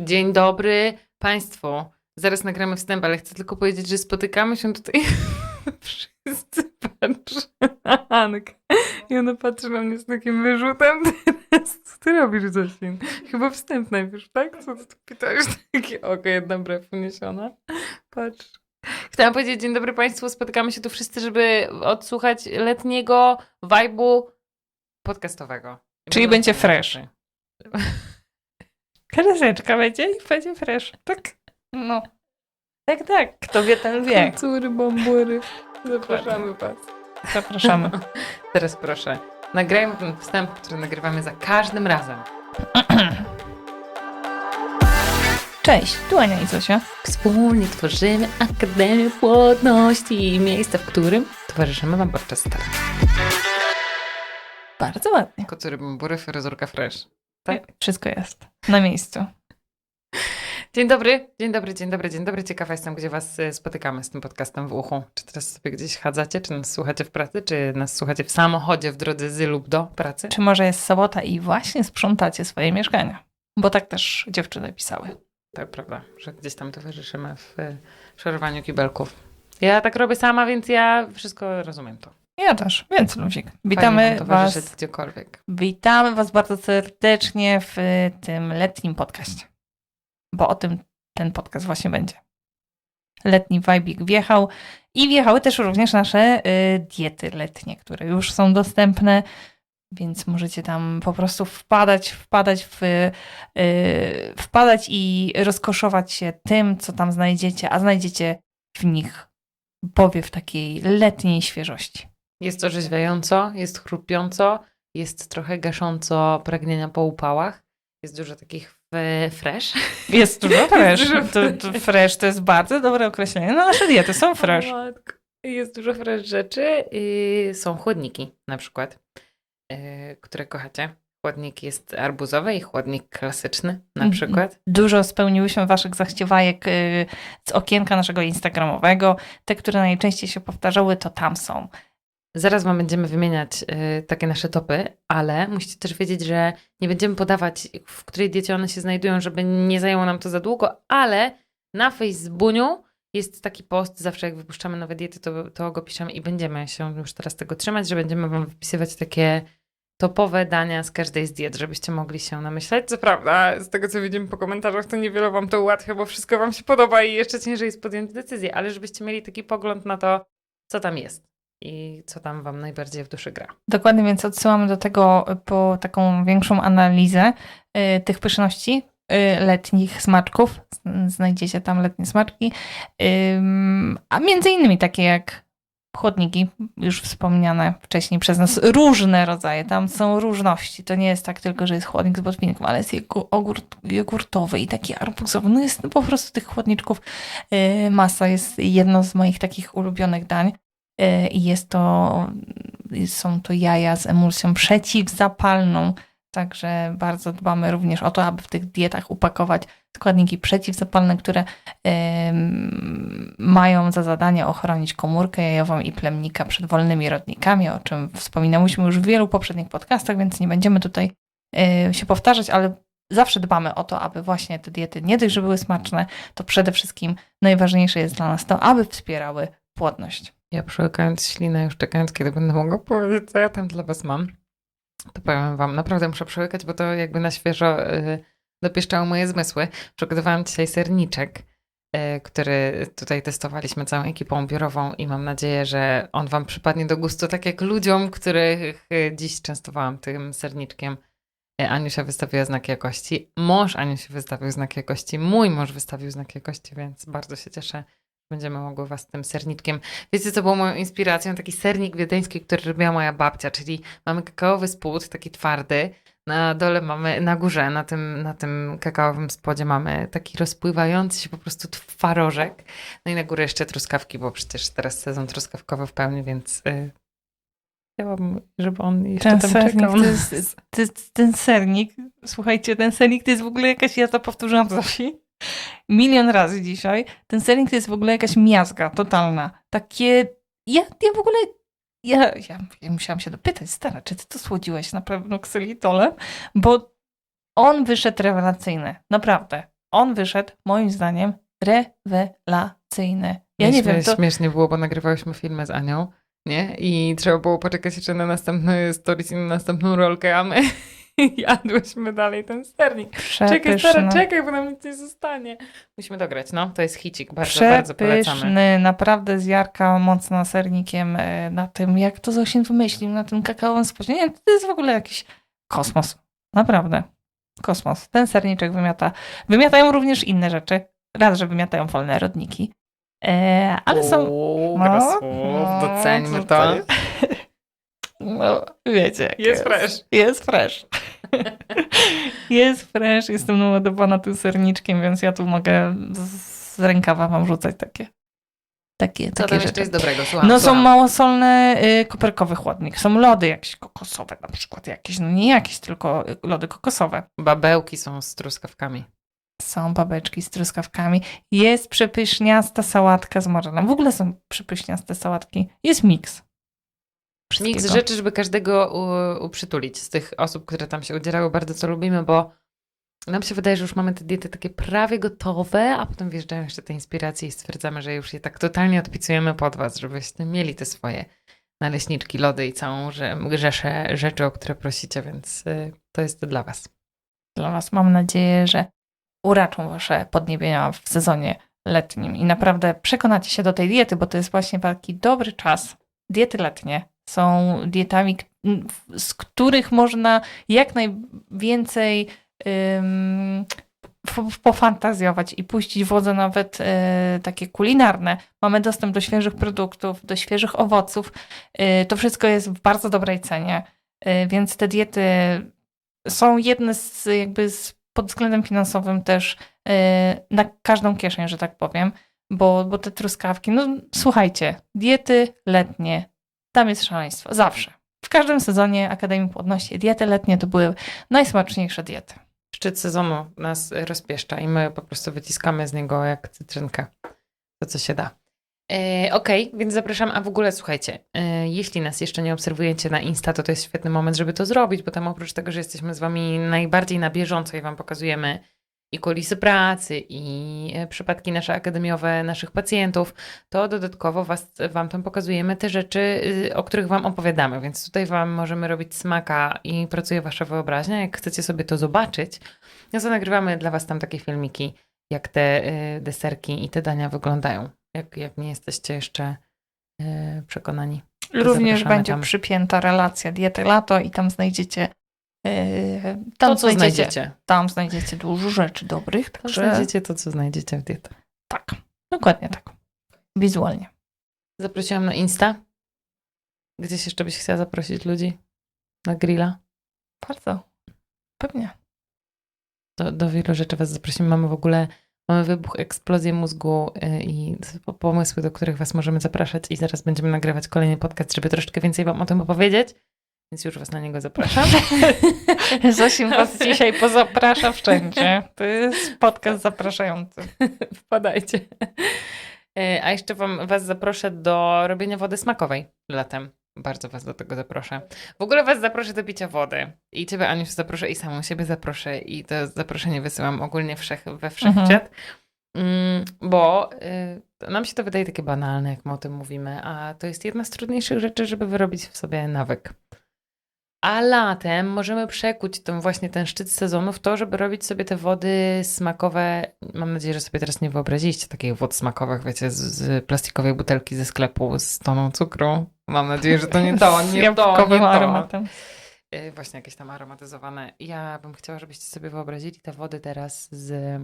Dzień dobry Państwu. Zaraz nagramy wstęp, ale chcę tylko powiedzieć, że spotykamy się tutaj wszyscy. Patrz, Anka. I ona patrzy na mnie z takim wyrzutem teraz. Co ty robisz, Zosin? Chyba wstęp najpierw, tak? Co ty pytasz? Takie oko, jedna brew uniesiona. Patrz. Chciałam powiedzieć dzień dobry Państwu. Spotykamy się tu wszyscy, żeby odsłuchać letniego vibe'u podcastowego. Czyli będzie fresh. Kreseczka będzie i będzie fresh. Tak? No. Tak, tak. Kto wie, ten wie. Cury, bambury. Zapraszamy Was. Zapraszamy. Teraz proszę, nagrajmy ten wstęp, który nagrywamy za każdym razem. Cześć, tu Ania i Zosia. Wspólnie tworzymy Akademię Płodności, miejsce, w którym towarzyszymy Wam podczas startu. Bardzo ładnie. Kocury, bambury, fryzurka fresh. Tak? Wszystko jest na miejscu. Dzień dobry, dzień dobry, dzień dobry, dzień dobry. Ciekawa jestem, gdzie Was e, spotykamy z tym podcastem w uchu. Czy teraz sobie gdzieś chadzacie, czy nas słuchacie w pracy, czy nas słuchacie w samochodzie w drodze z lub do pracy? Czy może jest sobota i właśnie sprzątacie swoje mieszkania? Bo tak też dziewczyny pisały. Tak, prawda, że gdzieś tam towarzyszymy w e, szorowaniu kibelków. Ja tak robię sama, więc ja wszystko rozumiem to. Ja też, więc Luzik. Fajnie Witamy was, gdziekolwiek. witamy was bardzo serdecznie w tym letnim podcaście. Bo o tym ten podcast właśnie będzie. Letni wajbik wjechał i wjechały też również nasze y, diety letnie, które już są dostępne, więc możecie tam po prostu wpadać, wpadać w, y, wpadać i rozkoszować się tym, co tam znajdziecie, a znajdziecie w nich powiew takiej letniej świeżości. Jest orzeźwiająco, jest chrupiąco, jest trochę gasząco pragnienia po upałach. Jest dużo takich f- fresh. Jest dużo fresh. To, to fresh to jest bardzo dobre określenie. No nasze diety są fresh. Jest dużo fresh rzeczy. I są chłodniki na przykład, yy, które kochacie. Chłodnik jest arbuzowy i chłodnik klasyczny na Mhm. przykład. Dużo spełniłyśmy waszych zachciewajek y, z okienka naszego instagramowego. Te, które najczęściej się powtarzały, to tam są. Zaraz Wam będziemy wymieniać y, takie nasze topy, ale musicie też wiedzieć, że nie będziemy podawać, w której diecie one się znajdują, żeby nie zajęło nam to za długo, ale na Facebooku jest taki post, zawsze jak wypuszczamy nowe diety, to, to go piszemy i będziemy się już teraz tego trzymać, że będziemy Wam wypisywać takie topowe dania z każdej z diet, żebyście mogli się namyślać. Co prawda, z tego co widzimy po komentarzach, to niewiele Wam to ułatwia, bo wszystko Wam się podoba i jeszcze ciężej jest podjąć decyzję, ale żebyście mieli taki pogląd na to, co tam jest i co tam Wam najbardziej w duszy gra. Dokładnie, więc odsyłamy do tego po taką większą analizę y, tych pyszności y, letnich smaczków. Znajdziecie tam letnie smaczki. Ym, a między innymi takie jak chłodniki, już wspomniane wcześniej przez nas, różne rodzaje. Tam są różności. To nie jest tak tylko, że jest chłodnik z botwinką, ale jest ogór jogurtowy i taki arbuzowy. No jest po prostu tych chłodniczków y, masa. Jest jedno z moich takich ulubionych dań. Y, I jest to, są to jaja z emulsją przeciwzapalną. Także bardzo dbamy również o to, aby w tych dietach upakować składniki przeciwzapalne, które ym, mają za zadanie ochronić komórkę jajową i plemnika przed wolnymi rodnikami, o czym wspominałyśmy już w wielu poprzednich podcastach, więc nie będziemy tutaj y, się powtarzać, ale zawsze dbamy o to, aby właśnie te diety nie dość, że były smaczne, to przede wszystkim najważniejsze jest dla nas to, aby wspierały płodność. Ja przełykając ślinę, już czekając, kiedy będę mogła powiedzieć, co ja tam dla Was mam, to powiem Wam, naprawdę muszę przełykać, bo to jakby na świeżo y, dopieszczało moje zmysły. Przygotowałam dzisiaj serniczek, y, który tutaj testowaliśmy całą ekipą biurową i mam nadzieję, że on Wam przypadnie do gustu, tak jak ludziom, których y, dziś częstowałam tym serniczkiem. Y, Aniusia wystawiła znak jakości, mąż Aniusi wystawił znak jakości, mój mąż wystawił znak jakości, więc bardzo się cieszę, będziemy mogły Was tym serniczkiem. Wiecie, co było moją inspiracją? Taki sernik wiedeński, który robiła moja babcia, czyli mamy kakaowy spód, taki twardy. Na dole mamy, na górze, na tym, na tym kakaowym spodzie mamy taki rozpływający się po prostu twarożek. No i na górę jeszcze truskawki, bo przecież teraz sezon truskawkowy w pełni, więc y, chciałabym, żeby on jeszcze Ten tam sernik, czekał. to jest, to jest, ten sernik, słuchajcie, ten sernik to jest w ogóle jakaś, ja to powtórzyłam Zosi milion razy dzisiaj, ten sernik to jest w ogóle jakaś miazga totalna. Takie, ja, ja w ogóle, ja, ja, ja musiałam się dopytać, stara, czy ty to słodziłeś na pewno ksylitolem? Bo on wyszedł rewelacyjny, naprawdę. on wyszedł, moim zdaniem, rewelacyjny. Ja nie wiem, to... Śmiesznie było, bo nagrywałyśmy filmy z Anią, nie? I trzeba było poczekać jeszcze na następny stories i na następną rolkę, a my jadłyśmy dalej ten sernik. Czekaj, Przepyszny. stara, czekaj, bo nam nic nie zostanie. Musimy dograć, no. To jest hicik, bardzo, bardzo polecamy. Przepyszny, naprawdę z Jarka mocno sernikiem e, na tym, jak to Zosin wymyślił, na tym kakaowym spodzie. Nie, to jest w ogóle jakiś kosmos. Naprawdę. Kosmos. Ten serniczek wymiata. Wymiatają również inne rzeczy. Raz, że wymiatają wolne rodniki. E, ale są... Uuu, No, no, no, doceńmy to. No, wiecie. jak Jest fresh. Jest fresh. jest fresh, jestem naładowana tym serniczkiem, więc ja tu mogę z rękawa wam rzucać takie. Takie, Co takie rzeczy. jest dobrego? Słucham, No są słucham. małosolne y, koperkowy chłodnik. Są lody jakieś kokosowe na przykład jakieś. No nie jakieś, tylko y, lody kokosowe. Babełki są z truskawkami. Są babeczki z truskawkami. Jest przepyszniasta sałatka z morzem. W ogóle są przepyszniaste sałatki. Jest miks. Miks wszystkiego. rzeczy, żeby każdego u, uprzytulić z tych osób, które tam się udzielały. Bardzo to lubimy, bo nam się wydaje, że już mamy te diety takie prawie gotowe, a potem wjeżdżają jeszcze te inspiracje i stwierdzamy, że już je tak totalnie odpisujemy pod was, żebyście mieli te swoje naleśniczki, lody i całą że- rzeszę rzeczy, o które prosicie, więc y, to jest dla was. dla Was. Mam nadzieję, że uraczą Wasze podniebienia w sezonie letnim i naprawdę przekonacie się do tej diety, bo to jest właśnie taki dobry czas. Diety letnie są dietami, z których można jak najwięcej ym, pofantazjować i puścić wodze nawet e, takie kulinarne. Mamy dostęp do świeżych produktów, do świeżych owoców. E, to wszystko jest w bardzo dobrej cenie, e, więc te diety są jedne z jakby z, pod względem finansowym też na każdą kieszeń, że tak powiem, bo, bo te truskawki, no słuchajcie, diety letnie, tam jest szaleństwo, zawsze. W każdym sezonie Akademii Płodności diety letnie to były najsmaczniejsze diety. Szczyt sezonu nas rozpieszcza i my po prostu wyciskamy z niego jak cytrynkę. To, co się da. E, Okej, więc zapraszam. A w ogóle słuchajcie, e, jeśli nas jeszcze nie obserwujecie na Insta, to to jest świetny moment, żeby to zrobić, bo tam oprócz tego, że jesteśmy z wami najbardziej na bieżąco i wam pokazujemy i kulisy pracy, i e, przypadki nasze akademiowe, naszych pacjentów, to dodatkowo was, wam tam pokazujemy te rzeczy, y, o których wam opowiadamy, więc tutaj wam możemy robić smaka i pracuje wasza wyobraźnia. Jak chcecie sobie to zobaczyć, no to nagrywamy dla was tam takie filmiki, jak te y, deserki i te dania wyglądają. Jak, jak nie jesteście jeszcze y, przekonani. Również będzie tam. przypięta relacja diety lato i tam znajdziecie tam To, co znajdziecie, znajdziecie. tam znajdziecie dużo rzeczy dobrych, To także znajdziecie to, co znajdziecie w dietę. tak, dokładnie tak. Wizualnie. Zaprosiłam na Insta. Gdzieś jeszcze byś chciała zaprosić ludzi? Na grilla? Bardzo. Pewnie. Do, do wielu rzeczy was zaprosimy. Mamy w ogóle mamy wybuch, eksplozję mózgu y, i po- pomysły, do których was możemy zapraszać i zaraz będziemy nagrywać kolejny podcast, żeby troszeczkę więcej wam o tym opowiedzieć. Więc już was na niego zapraszam. Zosim was dzisiaj pozaprasza wszędzie. To jest podcast zapraszający. Wpadajcie. E, A jeszcze wam, was zaproszę do robienia wody smakowej latem. Bardzo was do tego zaproszę. W ogóle was zaproszę do picia wody. I ciebie, Aniu, zaproszę i samą siebie zaproszę. I to zaproszenie wysyłam ogólnie wszech, we wszechświat. Mm, Bo y, nam się to wydaje takie banalne, jak my o tym mówimy, a to jest jedna z trudniejszych rzeczy, żeby wyrobić w sobie nawyk. A latem możemy przekuć ten właśnie ten szczyt sezonu w to, żeby robić sobie te wody smakowe. Mam nadzieję, że sobie teraz nie wyobraziliście takich wód smakowych, wiecie, z, z plastikowej butelki ze sklepu z toną cukru. Mam nadzieję, że to nie to, nie to, nie to. aromatem. Y, Właśnie jakieś tam aromatyzowane. Ja bym chciała, żebyście sobie wyobrazili te wody teraz z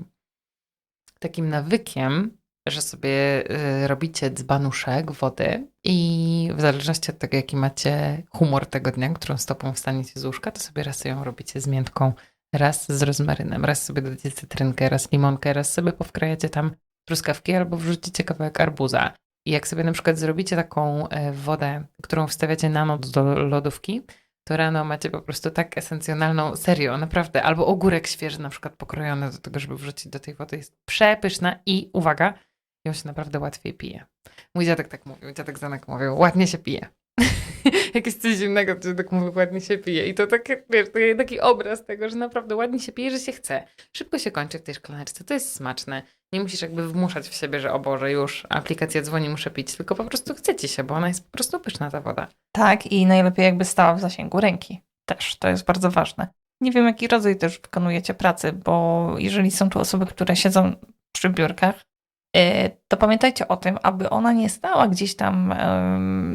takim nawykiem, że sobie y, robicie dzbanuszek wody i w zależności od tego, jaki macie humor tego dnia, którą stopą wstaniecie z łóżka, to sobie raz ją robicie z miętką, raz z rozmarynem, raz sobie dodacie cytrynkę, raz limonkę, raz sobie powkrajacie tam truskawki albo wrzucicie kawałek arbuza. I jak sobie na przykład zrobicie taką e, wodę, którą wstawiacie na noc do lodówki, to rano macie po prostu tak esencjonalną, serio, naprawdę, albo ogórek świeży na przykład pokrojony do tego, żeby wrzucić do tej wody, jest przepyszna i uwaga, ją się naprawdę łatwiej pije. Mój dziadek tak mówił, dziadek Zanek mówił, ładnie się pije. jak jest coś zimnego, tak mówię, ładnie się pije. I to tak, wiesz, taki obraz tego, że naprawdę ładnie się pije, że się chce. Szybko się kończy w tej szklaneczce, to jest smaczne. Nie musisz jakby wmuszać w siebie, że o Boże, już aplikacja dzwoni, muszę pić, tylko po prostu chce ci się, bo ona jest po prostu pyszna ta woda. Tak, i najlepiej jakby stała w zasięgu ręki. Też, to jest bardzo ważne. Nie wiem, jaki rodzaj też wykonujecie pracy, bo jeżeli są tu osoby, które siedzą przy biurkach, to pamiętajcie o tym, aby ona nie stała gdzieś tam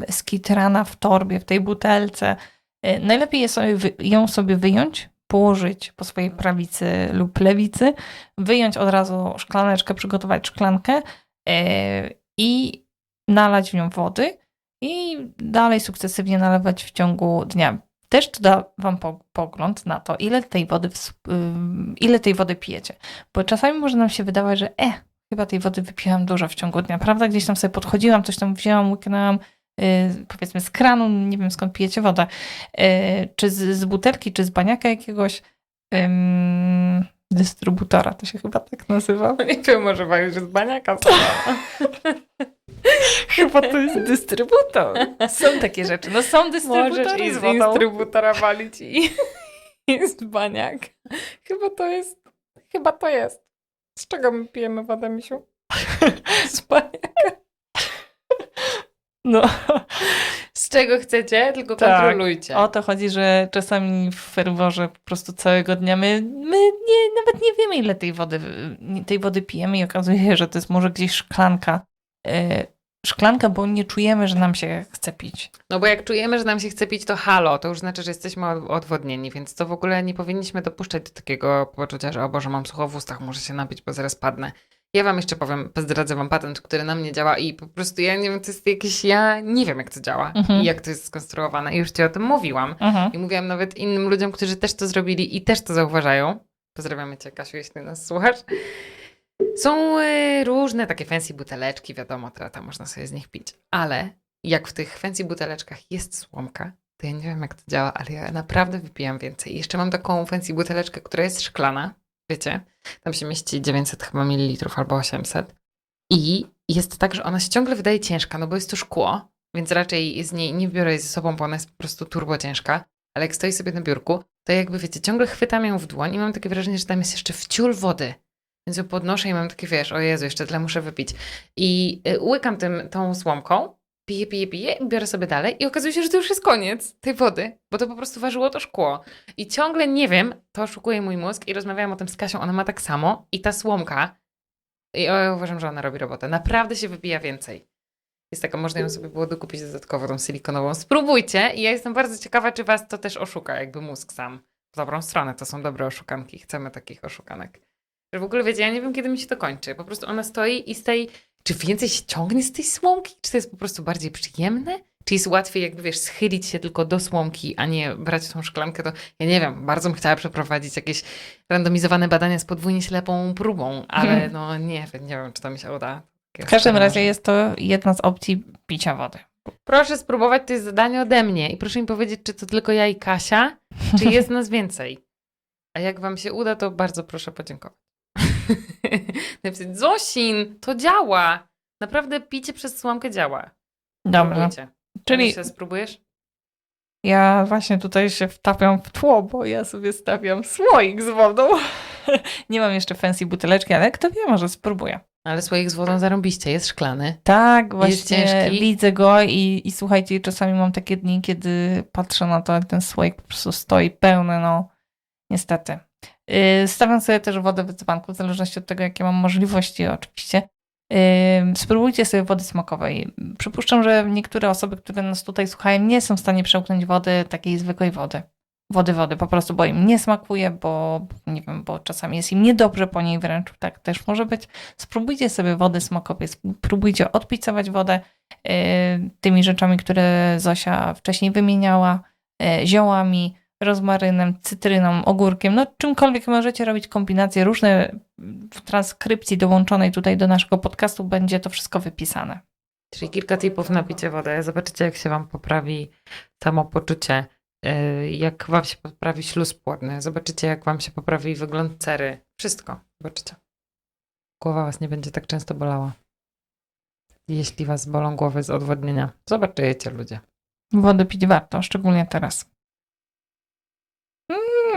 skitrana w torbie, w tej butelce. Y, Najlepiej ją sobie wyjąć, położyć po swojej prawicy lub lewicy, wyjąć od razu szklaneczkę, przygotować szklankę y, i nalać w nią wody i dalej sukcesywnie nalewać w ciągu dnia. Też to da wam po- pogląd na to, ile tej wody, ile tej wody pijecie. Bo czasami może nam się wydawać, że e, chyba tej wody wypiłam dużo w ciągu dnia, prawda? Gdzieś tam sobie podchodziłam, coś tam wzięłam, łyknęłam, yy, powiedzmy z kranu, nie wiem skąd pijecie wodę, yy, czy z, z butelki, czy z baniaka jakiegoś ym, dystrybutora, to się chyba tak nazywa. Nie wiem, może walisz z baniaka. Chyba to jest dystrybutor. Są takie rzeczy. No są Możesz dystrybutory i z z wodą. instrybutora walić i, i z baniak. Chyba to jest, chyba to jest. Z czego my pijemy wodę, misiu? Z baniaka. No, Z czego chcecie, tylko Tak. kontrolujcie. o to chodzi, że czasami w ferworze po prostu całego dnia my, my nie, nawet nie wiemy, ile tej wody, tej wody pijemy i okazuje się, że to jest może gdzieś szklanka. e, Szklanka, bo nie czujemy, że nam się chce pić. No bo jak czujemy, że nam się chce pić, to halo, to już znaczy, że jesteśmy od- odwodnieni, więc to w ogóle nie powinniśmy dopuszczać do takiego poczucia, że o Boże, mam sucho w ustach, muszę się napić, bo zaraz padnę. Ja wam jeszcze powiem, zdradzę wam patent, który na mnie działa i po prostu ja nie wiem, to jest jakieś, ja nie wiem jak to działa Mhm. i jak to jest skonstruowane i już ci o tym mówiłam. Mhm. I mówiłam nawet innym ludziom, którzy też to zrobili i też to zauważają. Pozdrawiamy cię, Kasiu, jeśli nas słuchasz. Są y, różne takie fancy buteleczki, wiadomo, trata, można sobie z nich pić. Ale jak w tych fancy buteleczkach jest słomka, to ja nie wiem, jak to działa, ale ja naprawdę wypijam więcej. I jeszcze mam taką fancy buteleczkę, która jest szklana, wiecie, tam się mieści 900 chyba mililitrów albo 800. I jest tak, że ona się ciągle wydaje ciężka, no bo jest to szkło, więc raczej z niej nie biorę jej ze sobą, bo ona jest po prostu turbo ciężka. Ale jak stoi sobie na biurku, to jakby wiecie, ciągle chwytam ją w dłoń i mam takie wrażenie, że tam jest jeszcze wciul wody. Więc ją podnoszę i mam takie, wiesz, o Jezu, jeszcze tyle muszę wypić. I y, łykam tym, tą słomką, piję, piję, piję, biorę sobie dalej i okazuje się, że to już jest koniec tej wody, bo to po prostu ważyło to szkło. I ciągle nie wiem, to oszukuje mój mózg i rozmawiałam o tym z Kasią, ona ma tak samo i ta słomka, i ja uważam, że ona robi robotę. Naprawdę się wypija więcej. Jest taka, można ją sobie było dokupić dodatkowo, tą silikonową. Spróbujcie i ja jestem bardzo ciekawa, czy was to też oszuka, jakby mózg sam. W dobrą stronę, to są dobre oszukanki. Chcemy takich oszukanek. Że w ogóle wiecie, ja nie wiem, kiedy mi się to kończy. Po prostu ona stoi i z tej... Czy więcej się ciągnie z tej słomki? Czy to jest po prostu bardziej przyjemne? Czy jest łatwiej, jakby wiesz, schylić się tylko do słomki, a nie brać tą szklankę? To ja nie wiem, bardzo bym chciała przeprowadzić jakieś randomizowane badania z podwójnie ślepą próbą, ale Hmm. no nie wiem, nie wiem, czy to mi się uda. W każdym razie jest to jedna z opcji picia wody. Proszę spróbować, to jest zadanie ode mnie i proszę mi powiedzieć, czy to tylko ja i Kasia, czy jest nas więcej. A jak wam się uda, to bardzo proszę podziękować. Napisać, Zosin, to działa. Naprawdę picie przez słomkę działa. Dobra, czyli Czyli... spróbujesz? ja właśnie tutaj się wtapiam w tło, bo ja sobie stawiam słoik z wodą. Nie mam jeszcze fancy buteleczki, ale kto wie, może spróbuję. Ale słoik z wodą zarąbiście, jest szklany. Tak, właśnie widzę go i, i słuchajcie, czasami mam takie dni, kiedy patrzę na to, jak ten słoik po prostu stoi pełny, no niestety. Yy, Stawiam sobie też wodę w dzbanku, w zależności od tego, jakie mam możliwości oczywiście. Spróbujcie sobie wody smakowej. Przypuszczam, że niektóre osoby, które nas tutaj słuchają, nie są w stanie przełknąć wody, takiej zwykłej wody. Wody, wody, po prostu, bo im nie smakuje, bo nie wiem, bo czasami jest im niedobrze po niej wręcz, tak też może być. Spróbujcie sobie wody smakowej, spróbujcie odpicować wodę yy, tymi rzeczami, które Zosia wcześniej wymieniała, yy, ziołami, rozmarynem, cytryną, ogórkiem, no czymkolwiek możecie robić kombinacje różne. W transkrypcji dołączonej tutaj do naszego podcastu będzie to wszystko wypisane. Czyli kilka tipów na picie wody. Zobaczycie, jak się wam poprawi samopoczucie, yy, jak wam się poprawi śluz płodny. Zobaczycie, jak wam się poprawi wygląd cery. Wszystko. Zobaczycie. Głowa was nie będzie tak często bolała. Jeśli was bolą głowy z odwodnienia. Zobaczycie, ludzie. Wody pić warto, szczególnie teraz.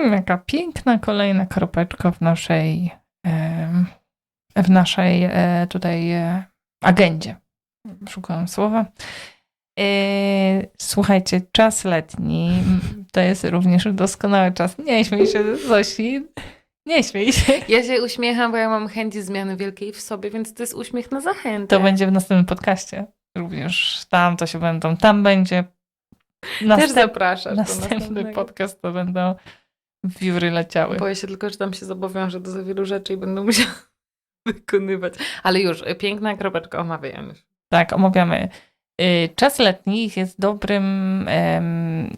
Mm, jaka piękna kolejna kropeczka w naszej, w naszej e, tutaj e, agendzie. Szukałam słowa. E, Słuchajcie, czas letni to jest również doskonały czas. Nie śmiej się, Zosi. Nie śmiej się. Ja się uśmiecham, bo ja mam chęć zmiany wielkiej w sobie, więc to jest uśmiech na zachętę. To będzie w następnym podcaście. Również tam to się będą, tam będzie Też następ, zapraszasz do następny podcast, to będą wióry leciały. Boję się tylko, że tam się zobowiążę do za wielu rzeczy i będę musiała wykonywać. Ale już, y, piękna kropeczka omawiamy. Tak, omawiamy. Y, Czas letni jest dobrym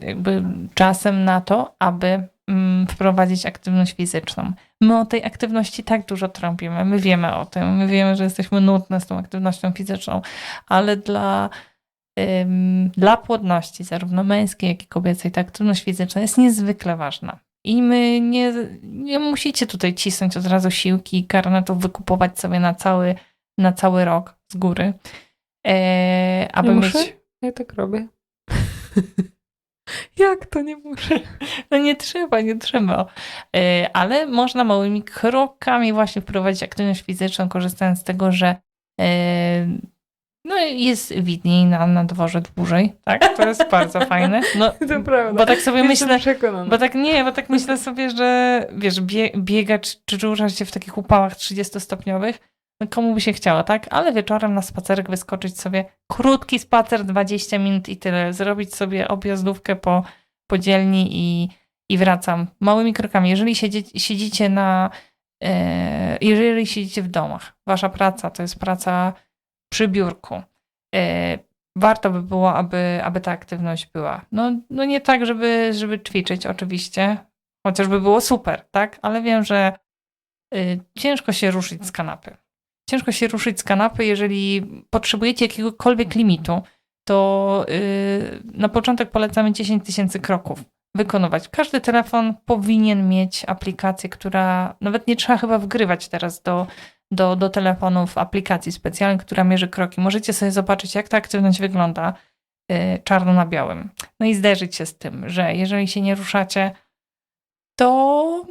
jakby czasem na to, aby mm, wprowadzić aktywność fizyczną. My o tej aktywności tak dużo trąbimy, my wiemy o tym, my wiemy, że jesteśmy nudne z tą aktywnością fizyczną, ale dla, dla płodności, zarówno męskiej, jak i kobiecej, ta aktywność fizyczna jest niezwykle ważna. I my nie, nie musicie tutaj cisnąć od razu siłki i karnetów wykupować sobie na cały, na cały rok z góry. E, aby Nie mieć. muszę? Ja tak robię. Jak to nie muszę? No nie trzeba, nie trzeba. E, ale można małymi krokami właśnie wprowadzić aktywność fizyczną, korzystając z tego, że no jest widniej na, na dworze dłużej. Tak, to jest bardzo fajne. No, To prawda. bo tak sobie Jestem myślę, przekonana. bo tak nie, bo tak myślę sobie, że wiesz, bie, biegać czy ruszać się w takich upałach 30-stopniowych, no komu by się chciało, tak? Ale wieczorem na spacerek wyskoczyć sobie, krótki spacer, 20 minut i tyle, zrobić sobie objazdówkę po, po dzielni i, i wracam małymi krokami. Jeżeli siedzie, siedzicie na, e, jeżeli siedzicie w domach, wasza praca to jest praca przy biurku, e, warto by było, aby, aby ta aktywność była. No, no nie tak, żeby, żeby ćwiczyć oczywiście, chociażby było super, tak? Ale wiem, że y, ciężko się ruszyć z kanapy. Ciężko się ruszyć z kanapy, jeżeli potrzebujecie jakiegokolwiek limitu, to y, na początek polecamy 10 tysięcy kroków wykonywać. Każdy telefon powinien mieć aplikację, która nawet nie trzeba chyba wgrywać teraz do, do, do telefonów aplikacji specjalnej, która mierzy kroki. Możecie sobie zobaczyć, jak ta aktywność wygląda y, czarno na białym. No i zderzyć się z tym, że jeżeli się nie ruszacie, to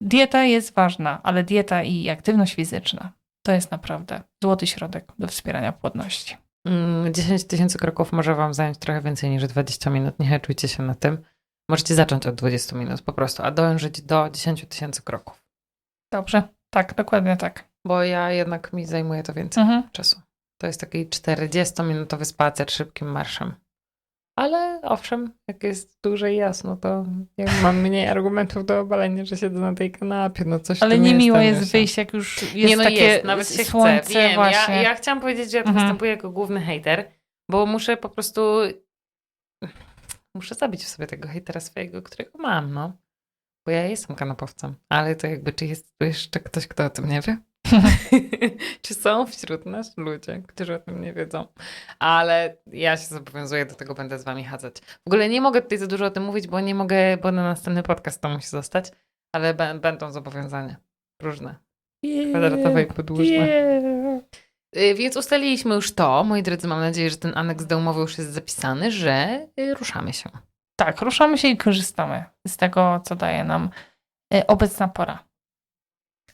dieta jest ważna, ale dieta i aktywność fizyczna to jest naprawdę złoty środek do wspierania płodności. Mm, 10 tysięcy kroków może wam zająć trochę więcej niż 20 minut. Nie heczujcie się na tym. Możecie zacząć od 20 minut po prostu, a dążyć do 10 tysięcy kroków. Dobrze? Tak, dokładnie tak. Bo ja jednak mi zajmuje to więcej Mhm. czasu. To jest taki 40-minutowy spacer szybkim marszem. Ale owszem, jak jest dłużej jasno, to ja mam mniej argumentów do obalenia, że siedzę na tej kanapie. No coś Ale nie miło jest jeszcze. wyjść, jak już jest nie no takie jest, nawet się słońce chce. Wiem, właśnie. ja, ja chciałam powiedzieć, że ja Mhm. występuję jako główny hejter, bo muszę po prostu muszę zabić w sobie tego hejtera swojego, którego mam, no. Bo ja jestem kanapowcem, ale to jakby, czy jest tu jeszcze ktoś, kto o tym nie wie? czy są wśród nas ludzie, którzy o tym nie wiedzą? Ale ja się zobowiązuję do tego, będę z wami chadzać. W ogóle nie mogę tutaj za dużo o tym mówić, bo nie mogę, bo na następny podcast to musi zostać, ale będą zobowiązania różne, kwadratowe i podłużne. Yeah. Y, Więc ustaliliśmy już to, moi drodzy, mam nadzieję, że ten aneks do umowy już jest zapisany, że y, ruszamy się. Tak, ruszamy się i korzystamy z tego, co daje nam e, obecna pora.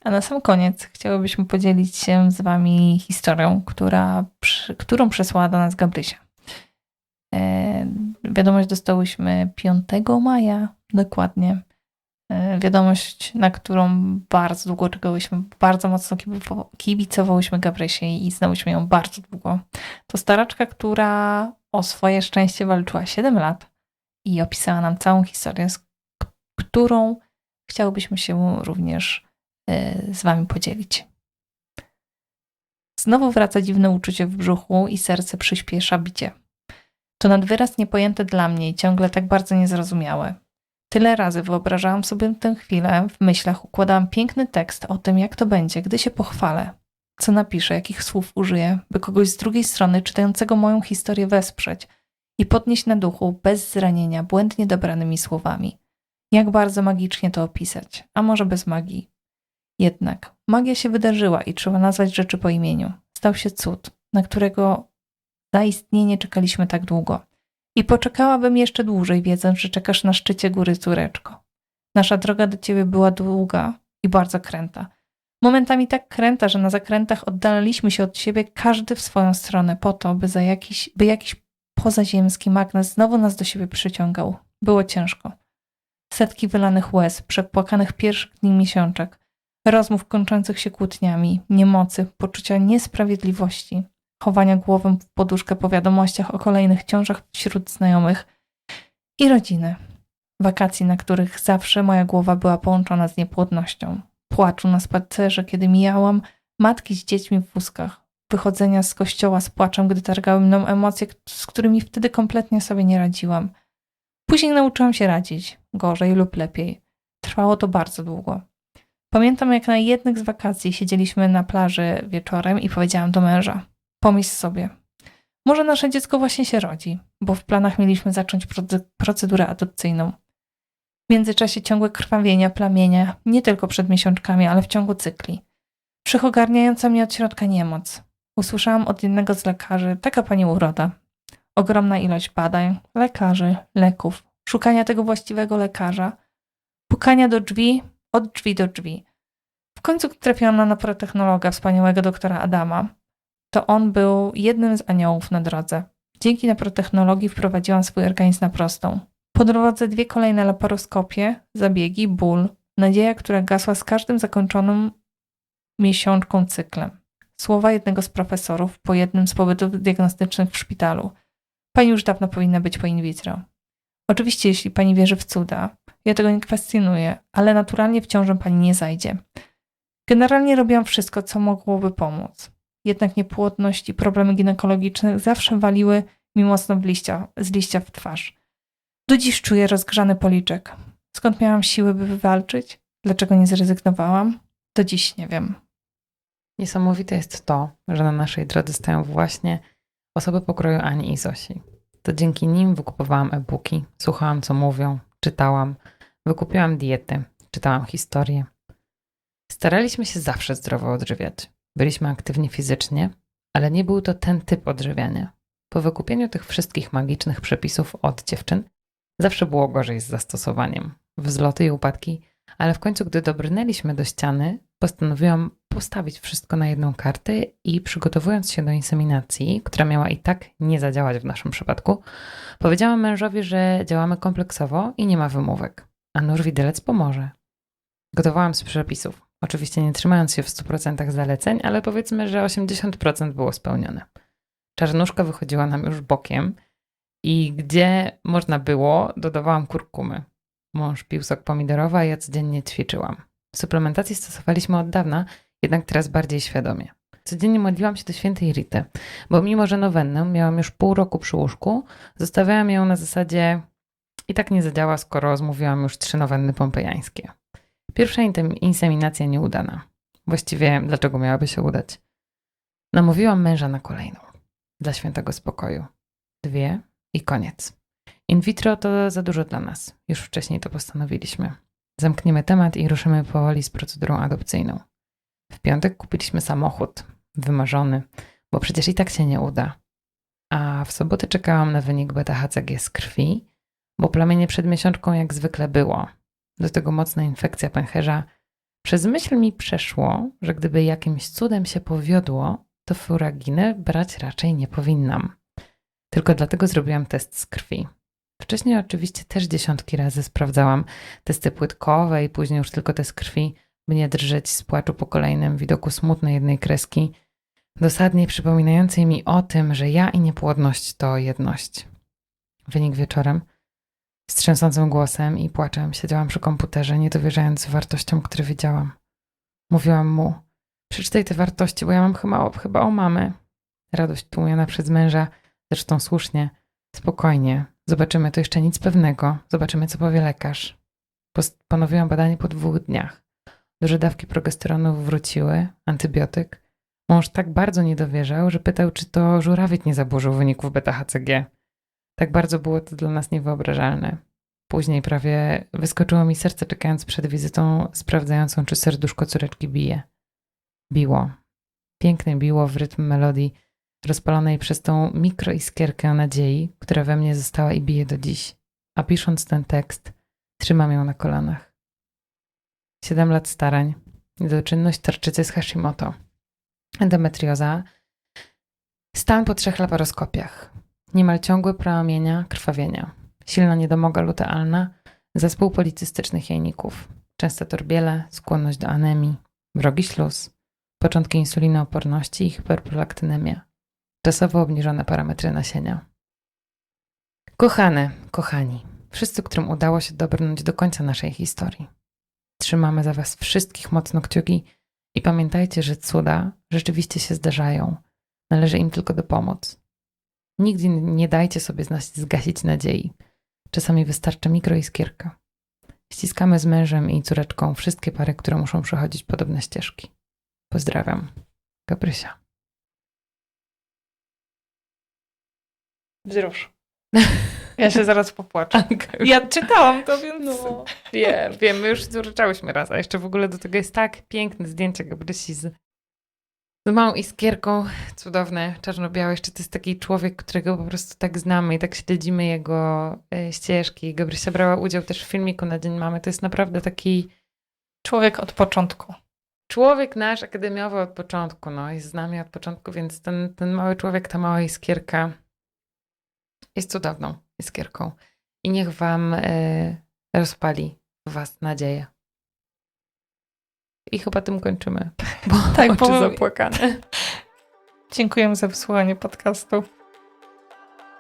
A na sam koniec chciałybyśmy podzielić się z Wami historią, która, którą przesłała do nas Gabrysia. E, wiadomość dostałyśmy 5 maja, dokładnie. E, wiadomość, na którą bardzo długo czekałyśmy, bardzo mocno kibico- kibicowałyśmy Gabrysiej i znałyśmy ją bardzo długo. To staraczka, która o swoje szczęście walczyła 7 lat i opisała nam całą historię, z którą chciałobyśmy się również z Wami podzielić. Znowu wraca dziwne uczucie w brzuchu i serce przyspiesza bicie. To nadwyraz niepojęte dla mnie i ciągle tak bardzo niezrozumiałe. Tyle razy wyobrażałam sobie tę chwilę, w myślach układałam piękny tekst o tym, jak to będzie, gdy się pochwalę. Co napiszę, jakich słów użyję, by kogoś z drugiej strony czytającego moją historię wesprzeć i podnieść na duchu bez zranienia błędnie dobranymi słowami. Jak bardzo magicznie to opisać, a może bez magii. Jednak magia się wydarzyła i trzeba nazwać rzeczy po imieniu. Stał się cud, na którego zaistnienie czekaliśmy tak długo. I poczekałabym jeszcze dłużej, wiedząc, że czekasz na szczycie góry córeczko. Nasza droga do ciebie była długa i bardzo kręta. Momentami tak kręta, że na zakrętach oddalaliśmy się od siebie każdy w swoją stronę po to, by, za jakiś, by jakiś pozaziemski magnes znowu nas do siebie przyciągał. Było ciężko. Setki wylanych łez, przepłakanych pierwszych dni miesiączek, rozmów kończących się kłótniami, niemocy, poczucia niesprawiedliwości, chowania głową w poduszkę po wiadomościach o kolejnych ciążach wśród znajomych i rodziny. Wakacji, na których zawsze moja głowa była połączona z niepłodnością. Płaczu na spacerze, kiedy mijałam, matki z dziećmi w wózkach, wychodzenia z kościoła z płaczem, gdy targały mną emocje, z którymi wtedy kompletnie sobie nie radziłam. Później nauczyłam się radzić, gorzej lub lepiej. Trwało to bardzo długo. Pamiętam, jak na jednych z wakacji siedzieliśmy na plaży wieczorem i powiedziałam do męża: Pomyśl sobie, może nasze dziecko właśnie się rodzi, bo w planach mieliśmy zacząć proce- procedurę adopcyjną. W międzyczasie ciągłe krwawienia, plamienia, nie tylko przed miesiączkami, ale w ciągu cykli. Wszechogarniająca mnie od środka niemoc. Usłyszałam od jednego z lekarzy, taka pani uroda. Ogromna ilość badań, lekarzy, leków, szukania tego właściwego lekarza, pukania do drzwi, od drzwi do drzwi. W końcu trafiłam na naprotechnologa, wspaniałego doktora Adama. To on był jednym z aniołów na drodze. Dzięki naprotechnologii wprowadziłam swój organizm na prostą. Po drodze dwie kolejne laparoskopie, zabiegi, ból, nadzieja, która gasła z każdym zakończonym miesiączką cyklem. Słowa jednego z profesorów po jednym z pobytów diagnostycznych w szpitalu. Pani już dawno powinna być po in vitro. Oczywiście, jeśli pani wierzy w cuda, ja tego nie kwestionuję, ale naturalnie w ciążę pani nie zajdzie. Generalnie robiłam wszystko, co mogłoby pomóc. Jednak niepłodność i problemy ginekologiczne zawsze waliły mi mocno w liścia, z liścia w twarz. Do dziś czuję rozgrzany policzek. Skąd miałam siły, by wywalczyć? Dlaczego nie zrezygnowałam? Do dziś nie wiem. Niesamowite jest to, że na naszej drodze stoją właśnie osoby pokroju Ani i Zosi. To dzięki nim wykupowałam e-booki, słuchałam co mówią, czytałam, wykupiłam diety, czytałam historie. Staraliśmy się zawsze zdrowo odżywiać. Byliśmy aktywni fizycznie, ale nie był to ten typ odżywiania. Po wykupieniu tych wszystkich magicznych przepisów od dziewczyn, zawsze było gorzej z zastosowaniem. Wzloty i upadki, ale w końcu, gdy dobrnęliśmy do ściany, postanowiłam postawić wszystko na jedną kartę i przygotowując się do inseminacji, która miała i tak nie zadziałać w naszym przypadku, powiedziałam mężowi, że działamy kompleksowo i nie ma wymówek, a nóż widelec pomoże. Gotowałam z przepisów, oczywiście nie trzymając się w 100% zaleceń, ale powiedzmy, że 80% było spełnione. Czarnuszka wychodziła nam już bokiem i gdzie można było, dodawałam kurkumy. Mąż pił sok pomidorowy, a ja codziennie ćwiczyłam. Suplementację stosowaliśmy od dawna, jednak teraz bardziej świadomie. Codziennie modliłam się do świętej Rity, bo mimo, że nowennę miałam już pół roku przy łóżku, zostawiałam ją na zasadzie i tak nie zadziała, skoro zmówiłam już trzy nowenny pompejańskie. Pierwsza inseminacja nieudana. Właściwie dlaczego miałaby się udać? Namówiłam męża na kolejną. Dla świętego spokoju. Dwie i koniec. In vitro to za dużo dla nas. Już wcześniej to postanowiliśmy. Zamkniemy temat i ruszymy powoli z procedurą adopcyjną. W piątek kupiliśmy samochód, wymarzony, bo przecież i tak się nie uda. A w sobotę czekałam na wynik beta-HCG z krwi, bo plamienie przed miesiączką jak zwykle było. Do tego mocna infekcja pęcherza. Przez myśl mi przeszło, że gdyby jakimś cudem się powiodło, to furaginy brać raczej nie powinnam. Tylko dlatego zrobiłam test z krwi. Wcześniej oczywiście też dziesiątki razy sprawdzałam testy płytkowe i później już tylko test krwi, by nie drżeć z płaczu po kolejnym widoku smutnej jednej kreski, dosadnie przypominającej mi o tym, że ja i niepłodność to jedność. Wynik wieczorem. Z trzęsącym głosem i płaczem siedziałam przy komputerze, nie dowierzając wartościom, które wiedziałam. Mówiłam mu, przeczytaj te wartości, bo ja mam chyba, chyba o mamy. Radość tłumiona przez męża, zresztą słusznie. Spokojnie, zobaczymy, to jeszcze nic pewnego. Zobaczymy, co powie lekarz. Postanowiłam badanie po dwóch dniach. Duże dawki progesteronu wróciły, antybiotyk. Mąż tak bardzo nie dowierzał, że pytał, czy to żurawiec nie zaburzył wyników beta-HCG. Tak bardzo było to dla nas niewyobrażalne. Później prawie wyskoczyło mi serce, czekając przed wizytą sprawdzającą, czy serduszko córeczki bije. Biło. Pięknie biło w rytm melodii rozpalonej przez tą mikroiskierkę nadziei, która we mnie została i bije do dziś. A pisząc ten tekst, trzymam ją na kolanach. Siedem lat starań, niedoczynność tarczycy z Hashimoto, endometrioza, stan po trzech laparoskopiach, niemal ciągłe promienia krwawienia, silna niedomoga lutealna, zespół policystycznych jajników, częste torbiele, skłonność do anemii, wrogi śluz, początki insulinooporności i hiperprolaktynemia, czasowo obniżone parametry nasienia. Kochane, kochani, wszyscy, którym udało się dobrnąć do końca naszej historii. Trzymamy za Was wszystkich mocno kciuki i pamiętajcie, że cuda rzeczywiście się zdarzają. Należy im tylko dopomóc. Nigdy nie dajcie sobie zgasić nadziei. Czasami wystarczy mikroiskierka. Ściskamy z mężem i córeczką wszystkie pary, które muszą przechodzić podobne ścieżki. Pozdrawiam. Gabrysia. Wzrusz. Ja się zaraz popłaczę. Ja czytałam to, więc... No, wiem, wiem, my już zuryczałyśmy raz, a jeszcze w ogóle do tego jest tak piękne zdjęcie Gabrysi z, z małą iskierką, cudowne, czarno-białe. Jeszcze to jest taki człowiek, którego po prostu tak znamy i tak śledzimy jego e, ścieżki. Gabrysia brała udział też w filmiku na Dzień Mamy. To jest naprawdę taki Człowiek od początku. człowiek nasz akademiowy od początku, no, jest z nami od początku, więc ten, ten mały człowiek, ta mała iskierka jest cudowną iskierką. I niech wam e, rozpali w was nadzieję. I chyba tym kończymy, bo Tak, oczy bo- zapłakane. Dziękujemy za wysłuchanie podcastu.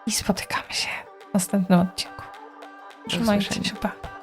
I spotykamy się w następnym odcinku. Trzymajcie się, pa.